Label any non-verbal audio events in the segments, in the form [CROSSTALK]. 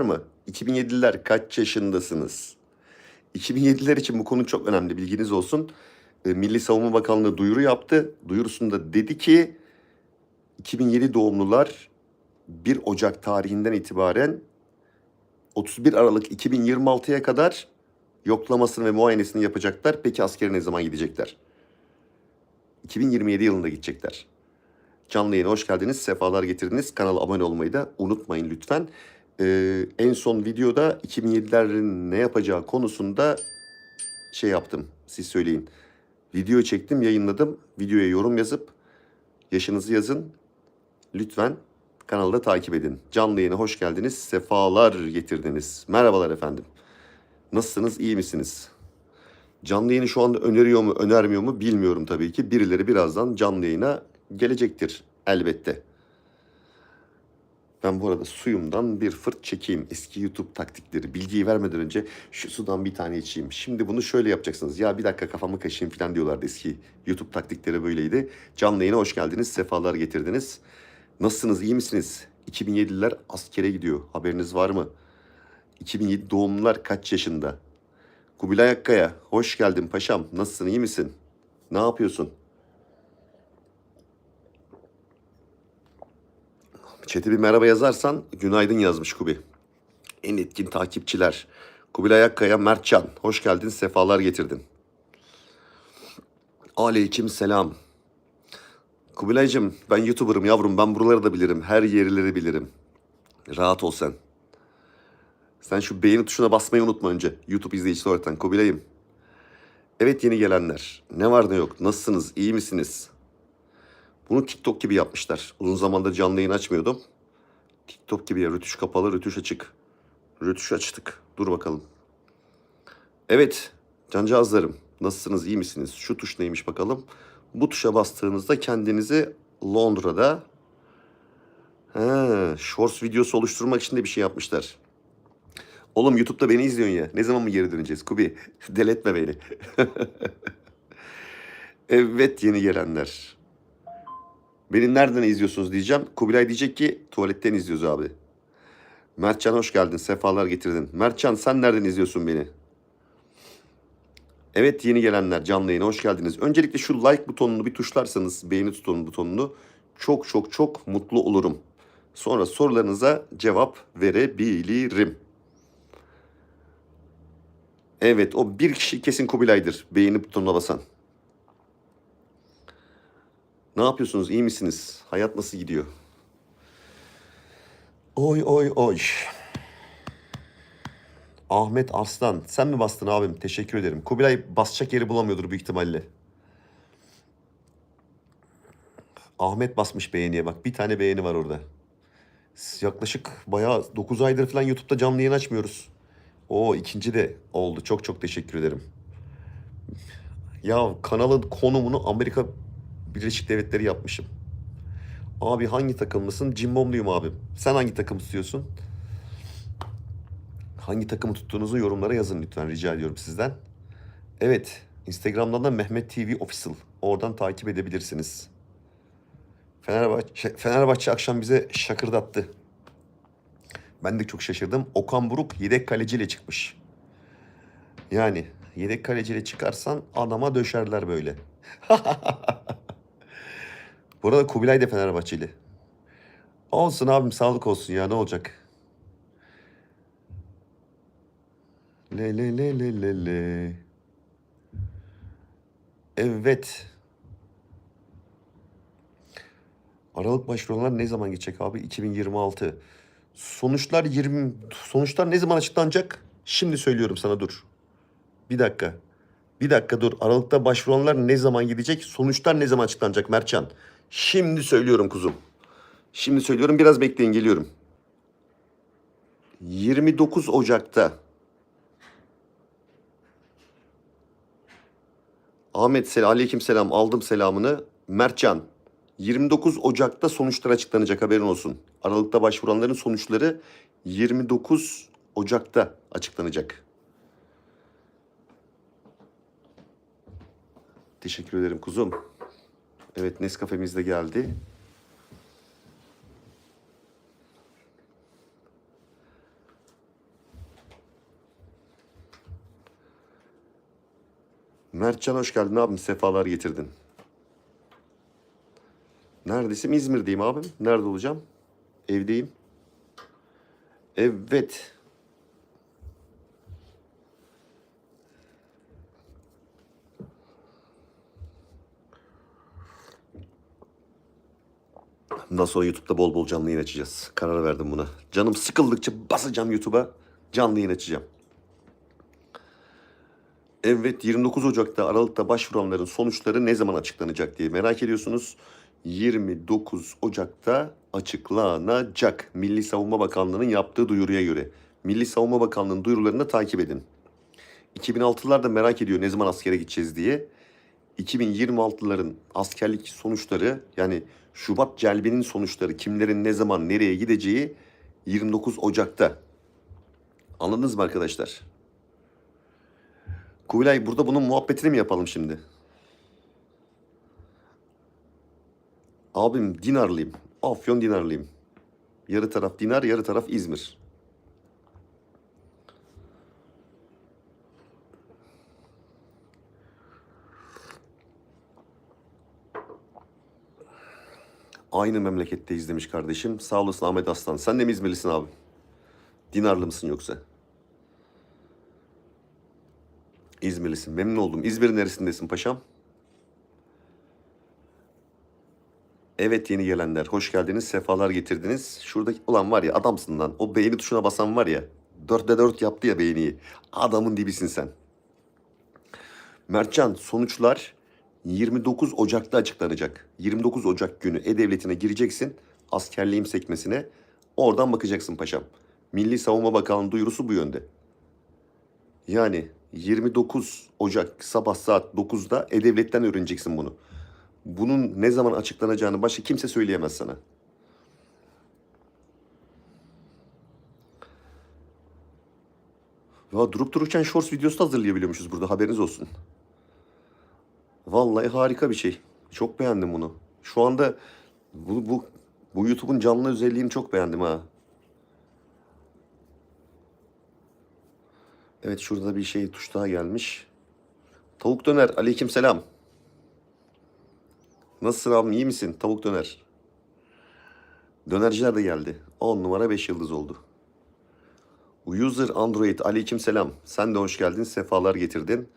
mı? 2007'liler kaç yaşındasınız? 2007'ler için bu konu çok önemli bilginiz olsun. E, Milli Savunma Bakanlığı duyuru yaptı. Duyurusunda dedi ki 2007 doğumlular 1 Ocak tarihinden itibaren 31 Aralık 2026'ya kadar yoklamasını ve muayenesini yapacaklar. Peki askere ne zaman gidecekler? 2027 yılında gidecekler. Canlı yayına hoş geldiniz, sefalar getirdiniz. Kanala abone olmayı da unutmayın lütfen. Ee, en son videoda 2007'lerin ne yapacağı konusunda şey yaptım. Siz söyleyin. Video çektim, yayınladım. Videoya yorum yazıp yaşınızı yazın. Lütfen kanalda takip edin. Canlı yayına hoş geldiniz. Sefalar getirdiniz. Merhabalar efendim. Nasılsınız? iyi misiniz? Canlı yayını şu anda öneriyor mu, önermiyor mu bilmiyorum tabii ki. Birileri birazdan canlı yayına gelecektir elbette. Ben bu arada suyumdan bir fırt çekeyim. Eski YouTube taktikleri. Bilgiyi vermeden önce şu sudan bir tane içeyim. Şimdi bunu şöyle yapacaksınız. Ya bir dakika kafamı kaşıyım falan diyorlardı eski YouTube taktikleri böyleydi. Canlı yayına hoş geldiniz. Sefalar getirdiniz. Nasılsınız? iyi misiniz? 2007'liler askere gidiyor. Haberiniz var mı? 2007 doğumlular kaç yaşında? Kubilay Akkaya, hoş geldin paşam. Nasılsın, iyi misin? Ne yapıyorsun? Çete bir merhaba yazarsan günaydın yazmış Kubi. En etkin takipçiler. Kubilay Akkaya, Mertcan. Hoş geldin, sefalar getirdin. Aleyküm selam. Kubilaycığım ben YouTuber'ım yavrum. Ben buraları da bilirim. Her yerleri bilirim. Rahat ol sen. Sen şu beğeni tuşuna basmayı unutma önce. YouTube izleyicisi olarak Kubilay'ım. Evet yeni gelenler. Ne var ne yok. Nasılsınız? İyi misiniz? Bunu TikTok gibi yapmışlar. Uzun zamandır canlı yayın açmıyordum. TikTok gibi ya. Rütüş kapalı, rütüş açık. Rütüş açtık. Dur bakalım. Evet. Cancağızlarım. Nasılsınız? iyi misiniz? Şu tuş neymiş bakalım. Bu tuşa bastığınızda kendinizi Londra'da He, shorts videosu oluşturmak için de bir şey yapmışlar. Oğlum YouTube'da beni izliyorsun ya. Ne zaman mı geri döneceğiz Kubi? [LAUGHS] Deletme beni. [LAUGHS] evet yeni gelenler. Beni nereden izliyorsunuz diyeceğim. Kubilay diyecek ki tuvaletten izliyoruz abi. Mertcan hoş geldin. Sefalar getirdin. Mertcan sen nereden izliyorsun beni? Evet yeni gelenler canlı yayına hoş geldiniz. Öncelikle şu like butonunu bir tuşlarsanız beğeni butonu butonunu çok çok çok mutlu olurum. Sonra sorularınıza cevap verebilirim. Evet o bir kişi kesin Kubilay'dır. Beğeni butonuna basan. Ne yapıyorsunuz? İyi misiniz? Hayat nasıl gidiyor? Oy oy oy. Ahmet Arslan. Sen mi bastın abim? Teşekkür ederim. Kubilay basacak yeri bulamıyordur büyük ihtimalle. Ahmet basmış beğeniye bak. Bir tane beğeni var orada. Yaklaşık bayağı 9 aydır falan YouTube'da canlı yayın açmıyoruz. O ikinci de oldu. Çok çok teşekkür ederim. Ya kanalın konumunu Amerika Birleşik Devletleri yapmışım. Abi hangi takımlısın? Cimbomluyum abim. Sen hangi takım tutuyorsun? Hangi takımı tuttuğunuzu yorumlara yazın lütfen rica ediyorum sizden. Evet, Instagram'dan da Mehmet TV Official. Oradan takip edebilirsiniz. Fenerbahçe, Fenerbahçe akşam bize şakırdattı. Ben de çok şaşırdım. Okan Buruk yedek kaleciyle çıkmış. Yani yedek kaleciyle çıkarsan adama döşerler böyle. [LAUGHS] Bu arada Kubilay da Fenerbahçeli. Olsun abim sağlık olsun ya ne olacak? Le le le le le le. Evet. Aralık başvurular ne zaman geçecek abi? 2026. Sonuçlar 20 sonuçlar ne zaman açıklanacak? Şimdi söylüyorum sana dur. Bir dakika. Bir dakika dur. Aralıkta başvuranlar ne zaman gidecek? Sonuçlar ne zaman açıklanacak Mertcan? Şimdi söylüyorum kuzum. Şimdi söylüyorum biraz bekleyin geliyorum. 29 Ocak'ta Ahmet selam, aleyküm selam aldım selamını. Mertcan 29 Ocak'ta sonuçlar açıklanacak haberin olsun. Aralıkta başvuranların sonuçları 29 Ocak'ta açıklanacak. Teşekkür ederim kuzum. Evet Nescafe'miz de geldi. Mertcan hoş geldin abim. Sefalar getirdin. Neredesin? İzmir'deyim abim. Nerede olacağım? Evdeyim. Evet. Bundan sonra YouTube'da bol bol canlı yayın açacağız. Karar verdim buna. Canım sıkıldıkça basacağım YouTube'a canlı yayın açacağım. Evet 29 Ocak'ta Aralık'ta başvuranların sonuçları ne zaman açıklanacak diye merak ediyorsunuz. 29 Ocak'ta açıklanacak. Milli Savunma Bakanlığı'nın yaptığı duyuruya göre. Milli Savunma Bakanlığı'nın duyurularını takip edin. 2006'lılar da merak ediyor ne zaman askere gideceğiz diye. 2026'ların askerlik sonuçları yani Şubat celbinin sonuçları kimlerin ne zaman nereye gideceği 29 Ocak'ta. Anladınız mı arkadaşlar? Kubilay burada bunun muhabbetini mi yapalım şimdi? Abim Dinarlıyım. Afyon Dinarlıyım. Yarı taraf Dinar, yarı taraf İzmir. Aynı memleketteyiz demiş kardeşim. Sağ olasın Ahmet Aslan. Sen de mi İzmirlisin abi? Dinarlı mısın yoksa? İzmirlisin. Memnun oldum. İzmir'in neresindesin paşam? Evet yeni gelenler. Hoş geldiniz. Sefalar getirdiniz. Şuradaki ulan var ya adamsın lan. O beğeni tuşuna basan var ya. Dörtte dört yaptı ya beğeniyi. Adamın dibisin sen. Mertcan sonuçlar 29 Ocak'ta açıklanacak. 29 Ocak günü E-Devleti'ne gireceksin. Askerliğim sekmesine. Oradan bakacaksın paşam. Milli Savunma Bakanlığı duyurusu bu yönde. Yani 29 Ocak sabah saat 9'da E-Devlet'ten öğreneceksin bunu. Bunun ne zaman açıklanacağını başka kimse söyleyemez sana. Ya durup dururken shorts videosu da hazırlayabiliyormuşuz burada haberiniz olsun. Vallahi harika bir şey. Çok beğendim bunu. Şu anda bu, bu, bu YouTube'un canlı özelliğini çok beğendim ha. Evet şurada bir şey tuş daha gelmiş. Tavuk döner aleyküm selam. Nasılsın abim iyi misin? Tavuk döner. Dönerciler de geldi. 10 numara 5 yıldız oldu. User Android aleyküm selam. Sen de hoş geldin. Sefalar getirdin.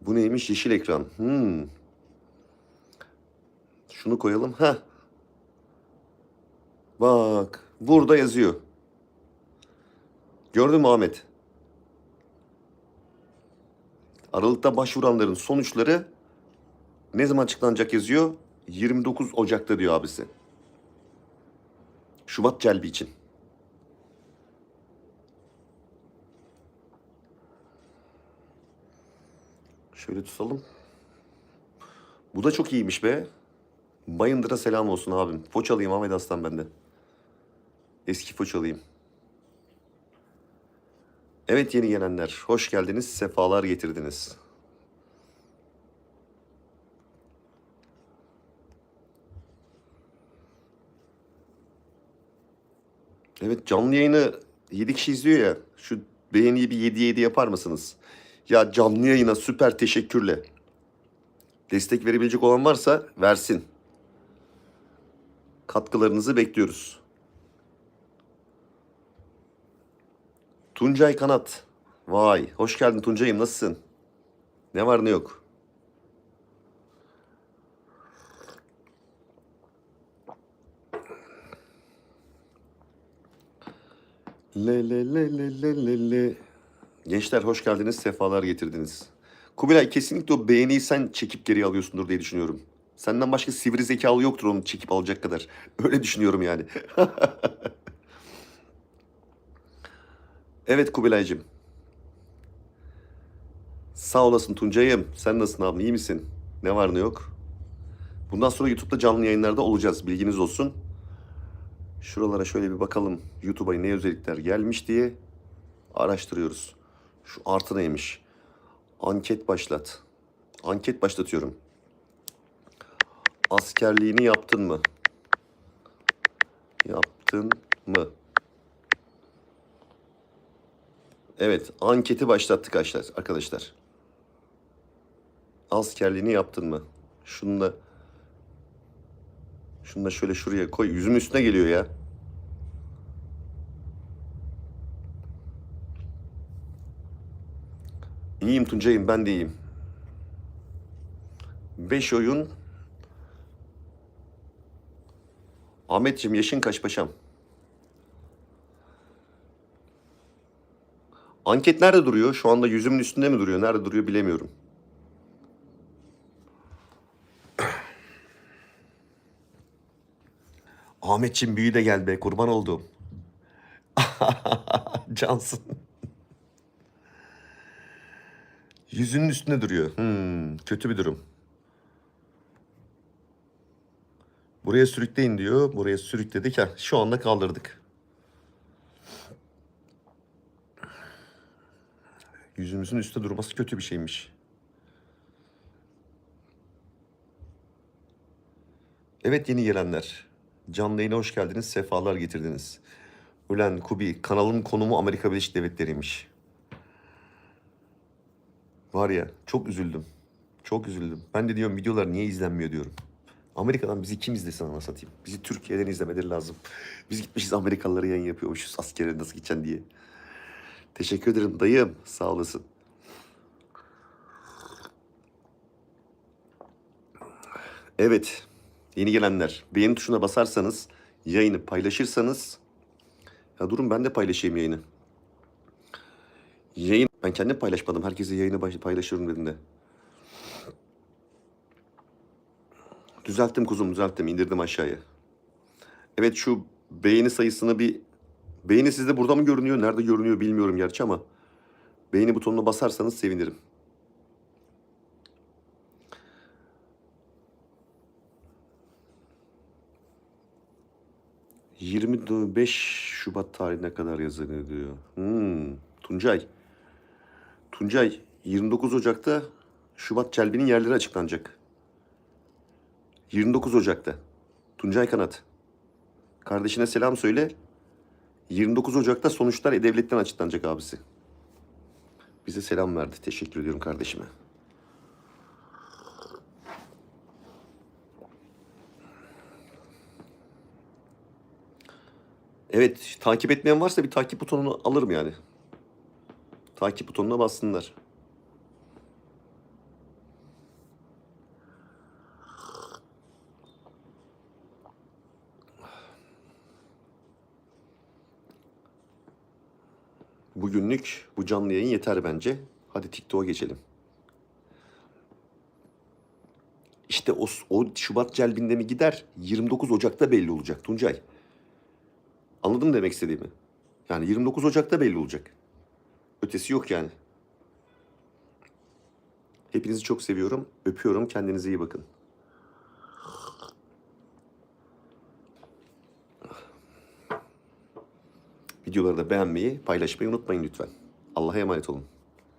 Bu neymiş? Yeşil ekran. Hmm. Şunu koyalım. Ha. Bak. Burada yazıyor. Gördün mü Ahmet? Aralıkta başvuranların sonuçları ne zaman açıklanacak yazıyor? 29 Ocak'ta diyor abisi. Şubat celbi için. Şöyle tutalım. Bu da çok iyiymiş be. Bayındır'a selam olsun abim. Foçalıyım Ahmet Aslan bende. Eski Foçalıyım. Evet yeni gelenler. Hoş geldiniz. Sefalar getirdiniz. Evet canlı yayını 7 kişi izliyor ya. Şu beğeniyi bir 7 7 yapar mısınız? Ya canlı yayına süper teşekkürle. Destek verebilecek olan varsa versin. Katkılarınızı bekliyoruz. Tuncay Kanat. Vay, hoş geldin Tuncay'ım. Nasılsın? Ne var ne yok? Le le le le le le le. Gençler hoş geldiniz, sefalar getirdiniz. Kubilay kesinlikle o beğeniyi sen çekip geri alıyorsundur diye düşünüyorum. Senden başka sivri zekalı yoktur onu çekip alacak kadar. [LAUGHS] Öyle düşünüyorum yani. [LAUGHS] evet Kubilay'cığım. Sağ olasın Tuncay'ım. Sen nasılsın abi? İyi misin? Ne var ne yok? Bundan sonra YouTube'da canlı yayınlarda olacağız. Bilginiz olsun. Şuralara şöyle bir bakalım. YouTube'a ne özellikler gelmiş diye araştırıyoruz. Şu artı neymiş? Anket başlat. Anket başlatıyorum. Askerliğini yaptın mı? Yaptın mı? Evet, anketi başlattık arkadaşlar. askerliğini yaptın mı? Şunu da şunu da şöyle şuraya koy. Yüzümün üstüne geliyor ya. İyiyim Tuncay'ım ben de iyiyim. 5 oyun. Ahmetciğim yaşın kaç paşam? Anket nerede duruyor? Şu anda yüzümün üstünde mi duruyor? Nerede duruyor bilemiyorum. Ahmetciğim büyü de gel be kurban oldum. [LAUGHS] Cansın. Yüzünün üstünde duruyor. Hmm, kötü bir durum. Buraya sürükleyin diyor. Buraya sürükledik. Ha, şu anda kaldırdık. Yüzümüzün üstte durması kötü bir şeymiş. Evet yeni gelenler. Canlı yayına hoş geldiniz. Sefalar getirdiniz. Ulan Kubi kanalın konumu Amerika Birleşik Devletleri'ymiş. Var ya çok üzüldüm. Çok üzüldüm. Ben de diyorum videolar niye izlenmiyor diyorum. Amerika'dan bizi kim izlesin ana satayım. Bizi Türkiye'den izlemeleri lazım. Biz gitmişiz Amerikalılara yayın yapıyormuşuz askere nasıl gideceksin diye. Teşekkür ederim dayım. Sağ olasın. Evet. Yeni gelenler. Beğeni tuşuna basarsanız, yayını paylaşırsanız... Ya durun ben de paylaşayım yayını. Yayın... Ben kendim paylaşmadım. Herkese yayını paylaşıyorum dedim de. Düzelttim kuzum düzelttim. indirdim aşağıya. Evet şu beğeni sayısını bir... Beğeni sizde burada mı görünüyor? Nerede görünüyor bilmiyorum gerçi ama... Beğeni butonuna basarsanız sevinirim. ...25 Şubat tarihine kadar yazılıyor diyor. Hmm, Tuncay. Tuncay 29 Ocak'ta Şubat Celbi'nin yerleri açıklanacak. 29 Ocak'ta. Tuncay Kanat. Kardeşine selam söyle. 29 Ocak'ta sonuçlar E-Devlet'ten açıklanacak abisi. Bize selam verdi. Teşekkür ediyorum kardeşime. Evet, takip etmeyen varsa bir takip butonunu alırım yani. Takip butonuna bassınlar. Bugünlük bu canlı yayın yeter bence. Hadi TikTok'a geçelim. İşte o, o Şubat celbinde mi gider? 29 Ocak'ta belli olacak Tuncay. Anladın mı demek istediğimi? Yani 29 Ocak'ta belli olacak. Ötesi yok yani. Hepinizi çok seviyorum. Öpüyorum. Kendinize iyi bakın. Videoları da beğenmeyi, paylaşmayı unutmayın lütfen. Allah'a emanet olun.